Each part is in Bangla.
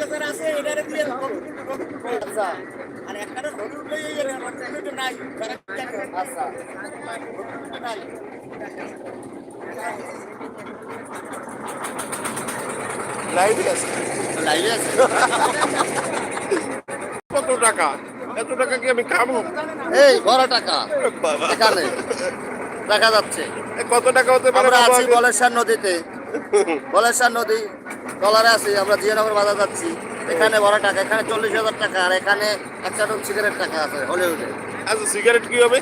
হাজার আছে এটারে দিয়ে আচ্ছা আর একটা এই এটা নাই আচ্ছা নাই লাইভে আছে? লাইভে আছে? কত টাকা? এত টাকা কি আমি খাব? এই বড় টাকা। এখানে। দেখা যাচ্ছে। কত টাকা হতে পারে আমরা আছি বলেশ্বর নদীতে। বলেশ্বর নদী। টলারে আছি আমরা জিয়ানগর বাজার যাচ্ছি। এখানে বড় টাকা এখানে চল্লিশ হাজার টাকা আর এখানে একটা রুম সিগারেট টাকা আছে হলিউডে আচ্ছা সিগারেট কি হবে?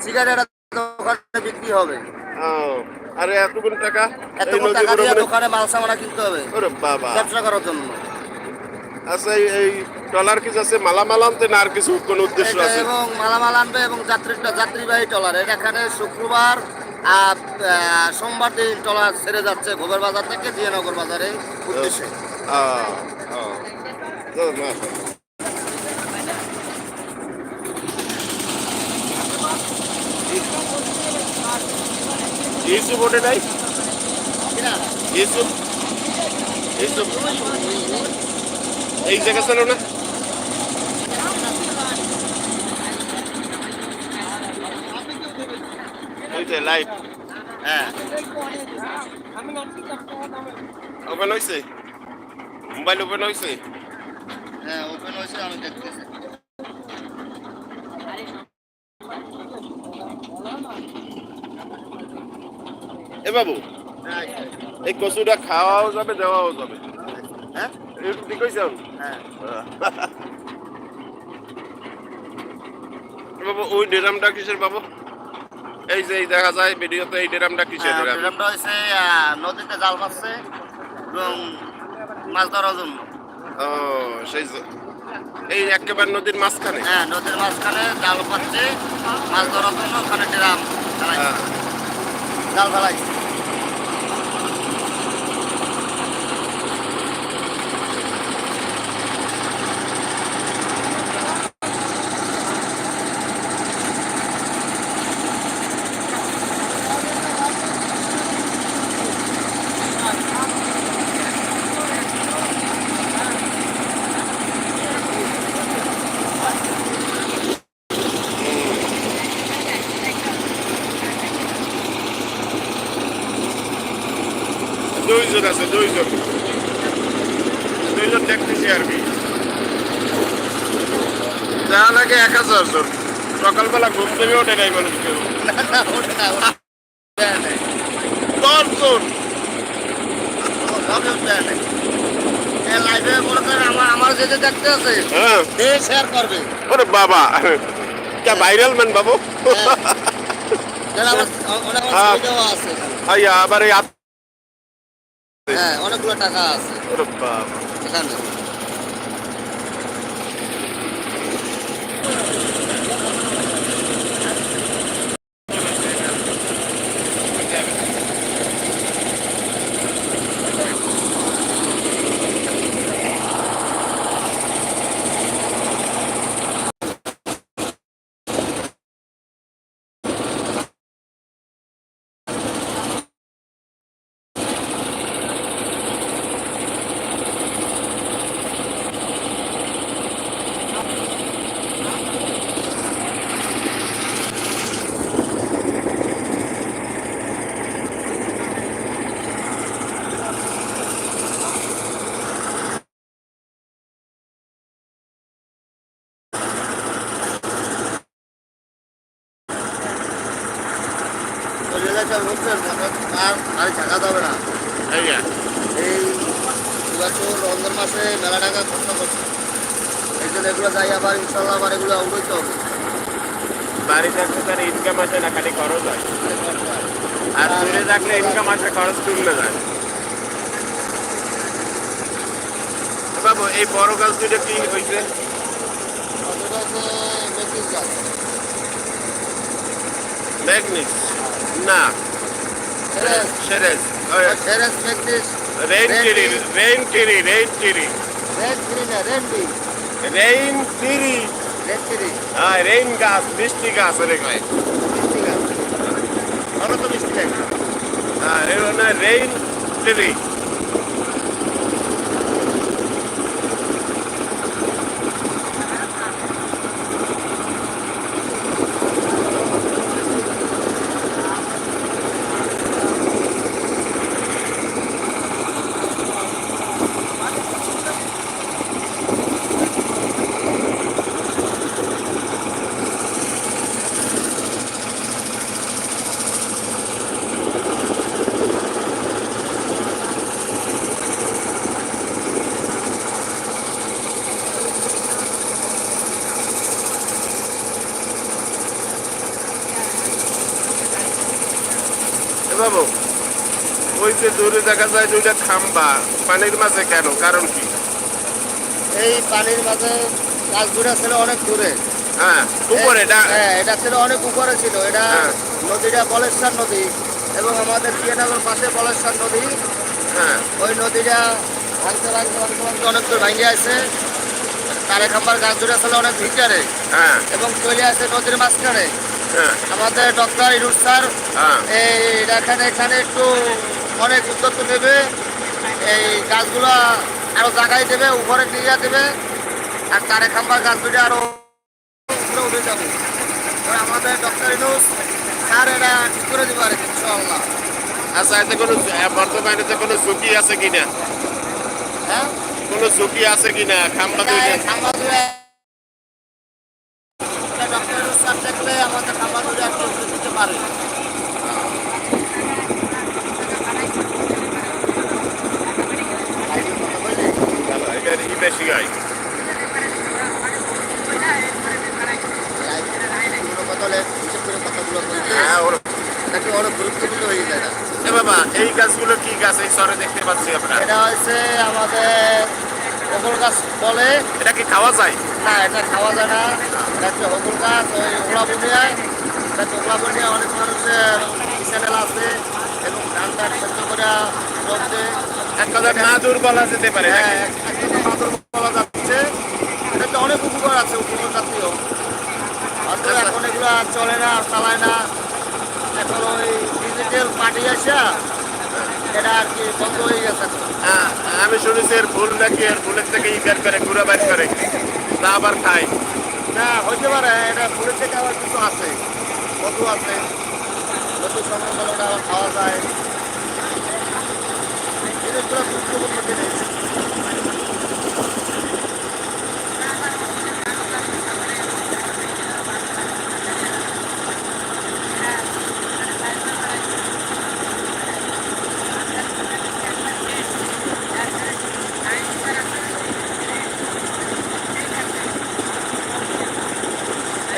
সিগারেট দোকানে বিক্রি হবে। আরে এতগুলো টাকা? এত এই নদী টাকা দিয়ে দোকানে মাল সামানা কিনতে হবে। ওরে বাবা। ব্যবসা করার জন্য। আচ্ছা এই- ট্রলার কিছু আছে মালামাল আনতে না আর কিছু কোনো উদ্দেশ্য আছে? এবং মালামাল আনবে এবং যাত্রী যাত্রীবাহী টলার এটা এখানে শুক্রবার আর সোমবার দিন টলার ছেড়ে যাচ্ছে গোবর বাজার থেকে জিয়ানগর বাজারে উদ্দেশ্যে। নাই? এই জায়গা ছিল না। ওই যে লাইট হ্যাঁ। ওপেন হয়েছে মোবাইল ওপেন হয়েছে হ্যাঁ ওপেন হয়েছে আমি দেখতেছি। এ বাবু এই কচুটা খাওয়াও যাবে দেওয়াও যাবে। হ্যাঁ? ঠিক হয়েছে হ্যাঁ। বাবু ওই ডেরামটা কিসের বাবু? এই যে দেখা যায় ভিডিওতে এই ড্রামটা কিসের ড্রাম ডেরাম? ড্রামটা হইছে নদীতে জাল মারছে এবং মাছ ধরার জন্য। ও সেই যে- এই একেবারে নদীর মাঝখানে? হ্যাঁ নদীর মাঝখানে জাল পাচ্ছে মাছ ধরার জন্য ওখানে ড্রাম হ্যাঁ। জাল চালাইছে দুইজন আছে দুইজন দুইজন দেখতেছি আর কি যাওয়া লাগে এক হাজার জন সকালবেলা ঘুম থেকে ওঠে নাই মানুষ কেউ না, ওঠে না, ওঠে না। দেয় নাই। দশ জন ওভাবে দেয় নাই। এ লাইভে করেন আমার আমার দেখতে আছে হ্যাঁ বাবা ভাইরাল ম্যান বাবু হ্যাঁ। আইয়া আবার এই হ্যাঁ অনেকগুলো টাকা আছে। এখানে তো রেজাল্টটা বুঝছেন আর আর থাকা যাবে না আইয়া এই এবছর রমজান মাসে মেলা টাকা খরচা করছে এই জন্য এগুলো যাই আবার ইনশাল্লাহ আবার হবে বাড়ি থাকলে তার ইনকাম আসে না খালি খরচ হয়। আর দূরে থাকলে ইনকাম আসে খরচ তুললে যায়। বাবু এই বড় গাছ দুইটা কি হয়েছে? ম্যাগনিস? না। সেরেস সেরেস সেরেস মেথিস রেইন চিরি রেইন চিরি রেইন হ্যাঁ রেইন গাছ মিষ্টি গাছ অনেক হয়। মিষ্টি গাছ? ভালো তো মিষ্টি লাগে হ্যাঁ রেইন চিরি বাবু ওই যে দূরে দেখা যায় দুইটা খাম্বা পানির মাঝে কেন? কারণ কি? এই পানির মাঝে গাছ দূরে ছিল অনেক দূরে। হ্যাঁ উপরে এটা হ্যাঁ এটা ছিল অনেক উপরে ছিল। এটা হ্যাঁ। নদীটা বলেশ্বর নদী এবং আমাদের পাশে বলেশ্বর নদী। হ্যাঁ। ওই নদীটা ভাঙতে ভাঙতে ভাঙতে ভাঙতে অনেক দূর ভেঙে আছে। তারে খাম্বার গাছ ছিল অনেক ভিতরে হ্যাঁ। এবং চলে আসে নদীর মাঝখানে। হ্যাঁ। আমাদের ডক্টর ইরুজ স্যার এই এখানে এখানে একটু অনেক উদ্যোগ নেবে এই গাছগুলো আরও জাগাই দেবে উপরে নিয়ে দেবে আর তারে খাম্বার গাছ দুটো আরও উপরে উঠে যাবে। আমাদের ডক্টর ইনুস স্যার এটা ঠিক করে দেবে আর কি ইনশাআল্লাহ। আচ্ছা এতে কোনো বর্তমানে যে কোনো ঝুঁকি আছে কিনা হ্যাঁ? কোনো ঝুঁকি আছে কিনা খাম্বা দুইটা খাম্বা ডক্টর ইনুস স্যার দেখলে আমাদের খাম্বা দুটো একটু দিতে পারে ভালো, এটার ই বেশি হয় হ্যাঁ ওর- নাকি অনেক গুরুত্বপূর্ণ হয়ে যায় না এ বাবা এই গাছগুলো কি গাছ? এই সরে দেখতে পাচ্ছি আমরা। এটা হচ্ছে আমাদের ওকল গাছ বলে। এটা কি খাওয়া যায়? না এটা খাওয়া যায় না। এটা হচ্ছে হকুল গাছ ওই ওলা বুনিয়ায় এটা ওলা বুনিয়া অনেক মানুষের চ্যানেল আছে এবং ধান টান সেদ্ধ করে রোদে এক কথা মা দুর্বল যেতে পারে হ্যাঁ বলা যাচ্ছে। এটাতে অনেক উপকার আছে উপকার জাতীয়। অর্থাৎ এখন এগুলো চলে না আর চালায় না। এখন ওই ডিজিটাল পার্টি আসা এটা আর কি বন্ধ হয়ে গেছে। হ্যাঁ, আমি শুনেছি এর ভুল নাকি এর ফুলের থেকে ই বের করে ঘুরে বের করে। তা আবার খাই না হইতে পারে এটা ফুলের থেকে আবার কিছু আছে কত আছে। কত ওটা আবার খাওয়া যায় জিনিসগুলো গুরুত্বপূর্ণ জিনিস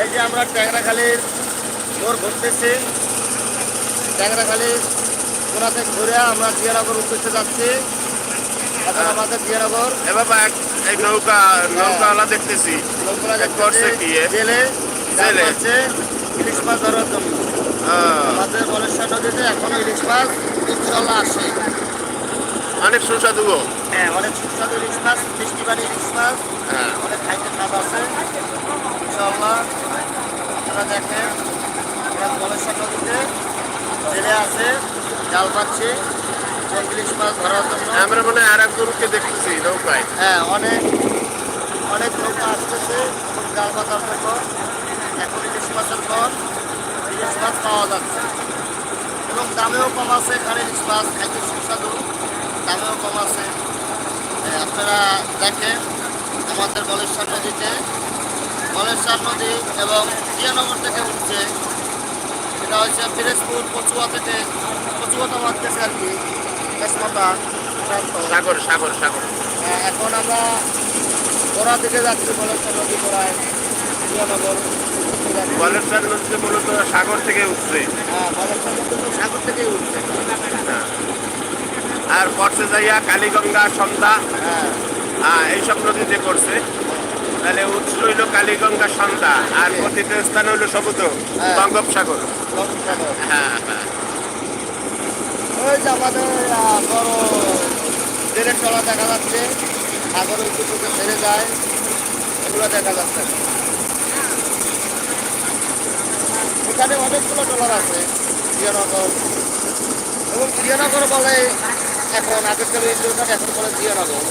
এই যে আমরা ট্যাংরাখালির মোড় ঘুরতেছি ট্যাংরাখালি কোনা থেকে ঘুরে আমরা জিয়ানগর উদ্দেশ্যে যাচ্ছি। এখন আমাদের জিয়ানগর। এ বাবা এক- এই নৌকা নৌকাওয়ালা দেখতেছি। এ করছে কি জেলে জেলে? ইলিশ মাছ ধরার জন্য। আমাদের বলেশ্বর নদীতে এখন ইলিশ মাছ ইনশাল্লাহ আসে। অনেক সুস্বাদু হ্যাঁ অনেক সুস্বাদু ইলিশ মাছ মিষ্টি পানি ইলিশ মাছ। হ্যাঁ। অনেক খাইতে স্বাদ আছে। ইনশাল্লাহ আপনারা দেখেন আমরা বলেশ্বর নদীতে জেলে আছে জাল পাচ্ছে ইলিশ মাছ ধরার জন্য। আমরা মনে আর এক গরুকে দেখতেছি নৌকায় হ্যাঁ অনেক অনেক নৌকা আসতেছে জাল পাতার জন্য। এখন ইলিশ মাছের পর ইলিশ মাছ পাওয়া যাচ্ছে। এবং দামেও কম আছে এখানে ইলিশ মাছ খাইতে সুস্বাদু দামেও কম আছে। আপনারা দেখেন আমাদের বলেশ্বর নদীতে বলেশ্বর নদী এবং জিয়ানগর থেকে উঠছে। এটা হচ্ছে পিরেজপুর কচুয়া থেকে কচুয়াটা মারতেছে আর কি কেশমাতা সাগর সাগর সাগর। হ্যাঁ, এখন আমরা গোড়া থেকে যাচ্ছি বলেশ্বর নদী গোড়ায় জিয়ানগর বলেশ্বর নদীতে মূলত সাগর থেকে উঠছে। হ্যাঁ সাগর থেকেই উঠছে। আর পড়ছে যাইয়া কালীগঙ্গা সন্ধ্যা হ্যাঁ। হ্যাঁ, এইসব নদীতে করছে তাহলে উৎস হইল কালীগঙ্গা সন্ধ্যা আর প্রতিটা স্থান হইল সমুদ্র হ্যাঁ। বঙ্গোপসাগর। হ্যাঁ হ্যাঁ। ওই যে আমাদের বড় ট্রেনের টলা দেখা যাচ্ছে সাগরের উপর ছেড়ে যায় এগুলো দেখা যাচ্ছে। এখানে অনেকগুলো টলার আছে জিয়ানগর। এবং জিয়ানগর বলে এখন আগের কালে এখন বলে জিয়ানগর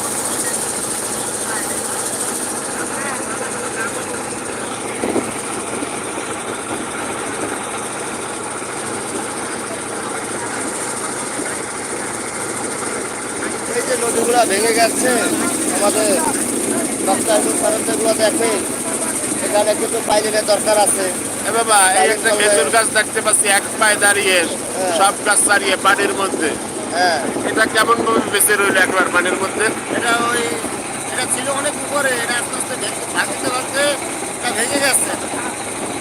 এই যে ভেঙে গেছে। আমাদের ডক্টর সারেন্দ্রগুলো দেখে এখানে কিন্তু দরকার আছে। এ বাবা এই একটা খেজুর গাছ দেখতে পাচ্ছি এক পায়ে দাঁড়িয়ে হ্যাঁ। সব গাছ দাঁড়িয়ে পানির মধ্যে। হ্যাঁ। এটা কেমন ভাবে বেঁচে রইল একবার পানির মধ্যে? এটা ওই এটা ছিল অনেক উপরে এটা আস্তে আস্তে ভেঙে ভাঙতে ভাঙতে এটা ভেঙে গেছে।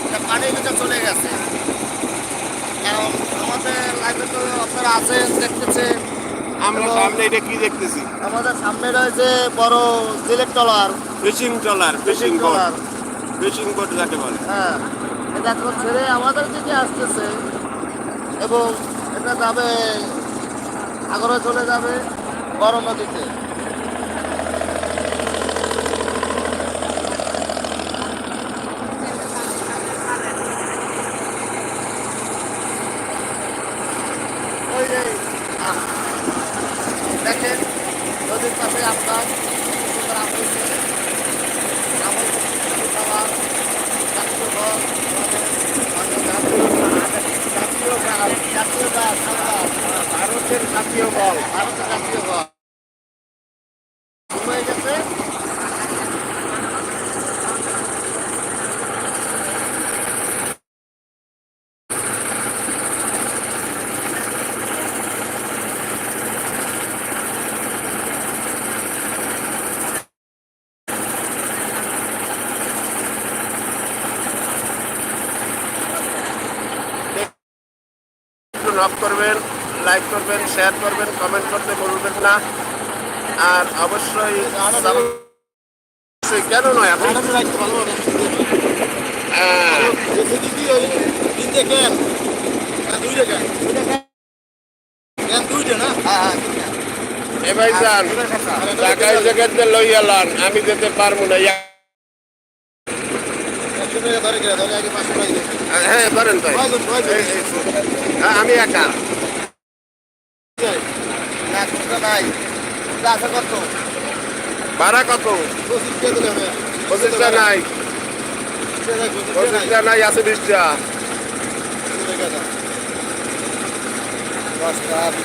এটা পানির ভিতরে চলে গেছে। কারণ আমাদের তো আপনারা আছেন দেখতেছেন। আমরা সামনে এটা কি দেখতেছি? আমাদের সামনে রয়েছে বড় Sylhet trawler. Fishing trawler fishing trawler. Fishing boat যাকে বলে। হ্যাঁ এটা এখন ছেড়ে আমাদের দিকে আসতেছে এবং এটা যাবে আগরে চলে যাবে বড় নদীতে ওই যে, আহ, দেখেন নদীর পাশে আপনার সুন্দর আমল আমল খাবার জাতীয় ফল, আমাদের জাতীয় গাছ, জাতীয় গাছ, আমরা ভারতের জাতীয় বল ভারতের জাতীয় ফল। শুরু হয়ে গেছে নক করবেন লাইক করবেন শেয়ার করবেন কমেন্ট করতে বলবেন না। আর অবশ্যই কেন নয়। হ্যাঁ, হ্যাঁ হ্যাঁ জায়গাতে লান আমি যেতে পারব না ইয়া- একশো টাকা ধরে গেলে ধরে আগে পাঁচশো টাকা দিবে। হ্যাঁ ধরেন তাই আমি একা। ভাড়া কত? পঁচিশটা নাই। পঁচিশটা নাই। আছে বিশটা।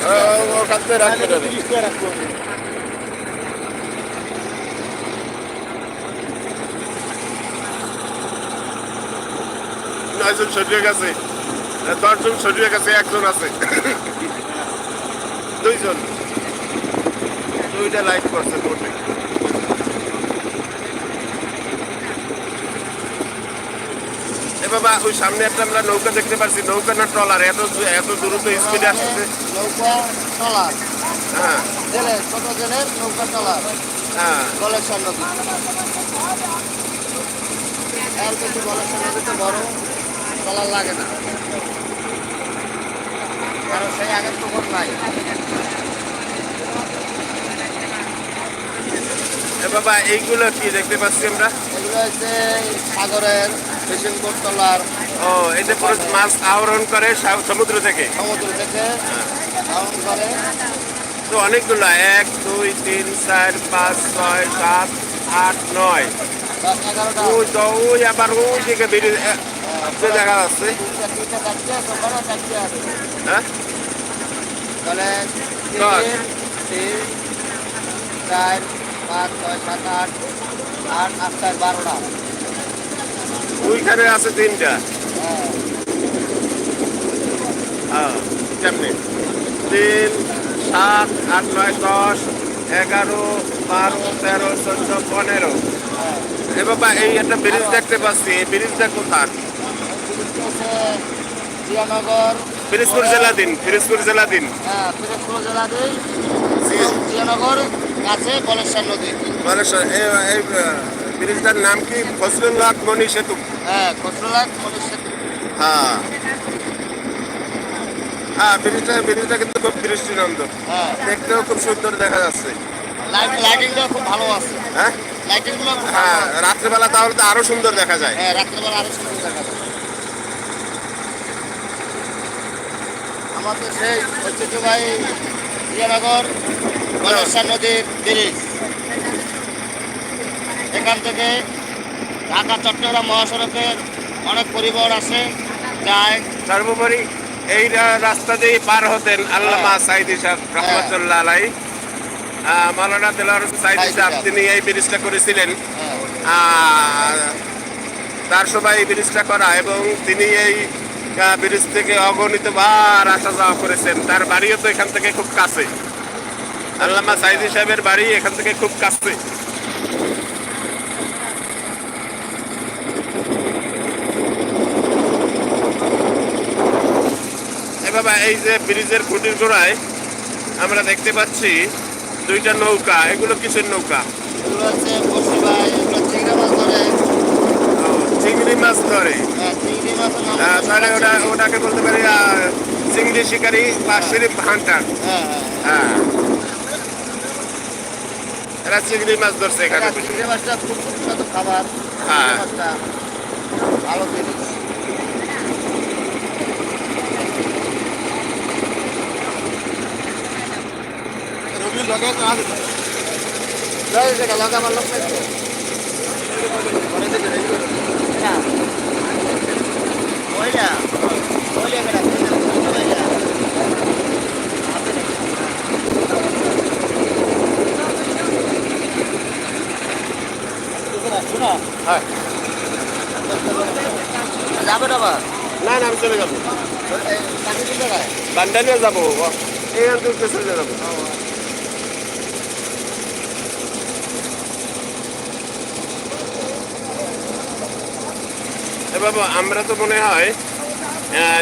ও- রাখতে তাহলে হবে তিরিশ টাকা রাখব আমি। নয়জন সরিয়ে গেছে দশজন সরিয়ে গেছে একজন আছে। দুইজন। দুইটা লাইক করছে বোটে এ বাবা ওই সামনে একটা আমরা নৌকা দেখতে পাচ্ছি। নৌকা না ট্রলার? এত এত দ্রুত স্পিডে আসছে। নৌকা ট্রলার। হ্যাঁ। জেলে ছোট জেলের নৌকা ট্রলার। হ্যাঁ। গলেশ্বর নদী। এর বেশি গলেশ্বর নদীতে বড়। ট্রলার লাগে না। কারণ সেই আগের পুকুর নাই। বাবা এইগুলো কি দেখতে পাচ্ছি আমরা? এগুলো হচ্ছে সাগরের ফিশিং বোট ট্রলার ও এতে পুরো মাছ আহরণ করে সমুদ্র থেকে? সমুদ্র থেকে আহরণ করে। তো অনেকগুলো এক দুই তিন চার পাঁচ ছয় সাত আট নয়। ওই তো আবার ওই দিকে বেরিয়ে সে দেখা যাচ্ছে। হ্যাঁ? তাহলে। তিন চার পাঁচ ছয় সাত আট আট আট চার বারোটা। ওইখানে আছে তিনটা। হ্যাঁ। হ্যাঁ কেমনি? তিন সাত আট নয় দশ এগারো বারো তেরো চোদ্দ পনেরো। হ্যাঁ। এ বাবা এই একটা ব্রিজ দেখতে পাচ্ছি এই ব্রিজটা হচ্ছে জিয়ানগর পিরিজপুর জেলাধীন পিরিজপুর জেলাধীন হ্যাঁ পিরোজপুর জেলাতেই জিয়ানগর কাছে নদী। এই ব্রিজটার নাম কি? ফজলুল্লাহ মণি সেতু। হ্যাঁ খসরুলাক মনীষ হ্যাঁ। হ্যাঁ ব্রিজটা ব্রিজটা কিন্তু খুব দৃষ্টিনন্দ। হ্যাঁ। দেখতেও খুব সুন্দর দেখা যাচ্ছে। লাইট লাইটিংটা খুব ভালো আছে। হ্যাঁ? লাইটিংগুলো হ্যাঁ। রাত্রেবেলা তাহলে তো আরও সুন্দর দেখা যায়। হ্যাঁ রাত্রেবেলা আরও সুন্দর দেখা যায়। আমাদের সেই ঐতিহ্যবাহী নদীর ব্রিজ। এখান থেকে ঢাকা চট্টগ্রাম মহাসড়কের অনেক পরিবহন আছে যায়। সর্বোপরি এই রাস্তা দিয়ে পার হতেন আল্লামা সাইদি সাহেব রহমতুল্লাহ আলাই আহ, মাওলানা দেলার হোসেন সাইদি সাহেব। তিনি এই ব্রিজটা করেছিলেন। হ্যাঁ। তার সবাই এই ব্রিজটা করা এবং তিনি এই ব্রিজ থেকে অগণিত বার আসা যাওয়া করেছেন। তার বাড়িও তো এখান থেকে খুব কাছে। আল্লামা সাইদি সাহেবের বাড়ি এখান থেকে খুব কাছে। এ বাবা এই যে ব্রিজের খুঁটির গোড়ায় আমরা দেখতে পাচ্ছি দুইটা নৌকা। এগুলো কিসের নৌকা? চিংড়ি মাছ ধরে। তাহলে ওটা ওটাকে বলতে পারি চিংড়ি শিকারি বা শিরিপ হান্টার। হ্যাঁ। এরা চিংড়ি মাছ ধরছে এখানে চিংড়ি মাছটা খুব সুস্বাদু খাবার। হ্যাঁ। ভালো জিনিস। লগে লগে হ্যাঁ যাবে না? না না আমি চলে যাব এই? বান্ডালিয়া যাব এখান থেকে চলে যাব বাবা আমরা তো মনে হয়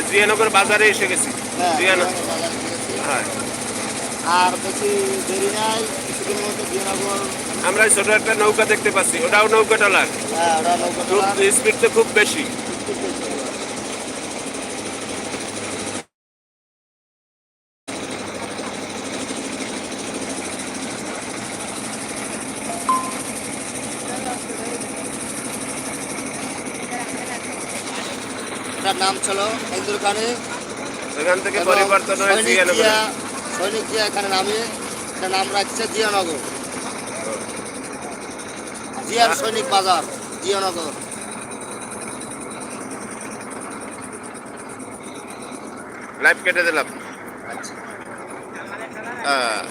জিয়ানগর বাজারে এসে গেছি। হ্যাঁ, হ্যাঁ। আর বেশি দেরি নাই কিছুদিনের মধ্যে বিয়ানগর আমরা ছোট একটা নৌকা দেখতে পাচ্ছি ওটাও নৌকাটা লাগে স্পিড তো খুব বেশি। এটার নাম ছিল হিন্দুর খানে এখান থেকে পরিবর্তন হয়ে সৈনিক জিয়ানগর জিয়া সৈনিক জিয়া এখানে নামে এটা নাম রাখছে জিয়ানগর। জিয়ার সৈনিক বাজার জিয়ানগর। লাইভ কেটে দিলাম। আচ্ছা। হ্যাঁ।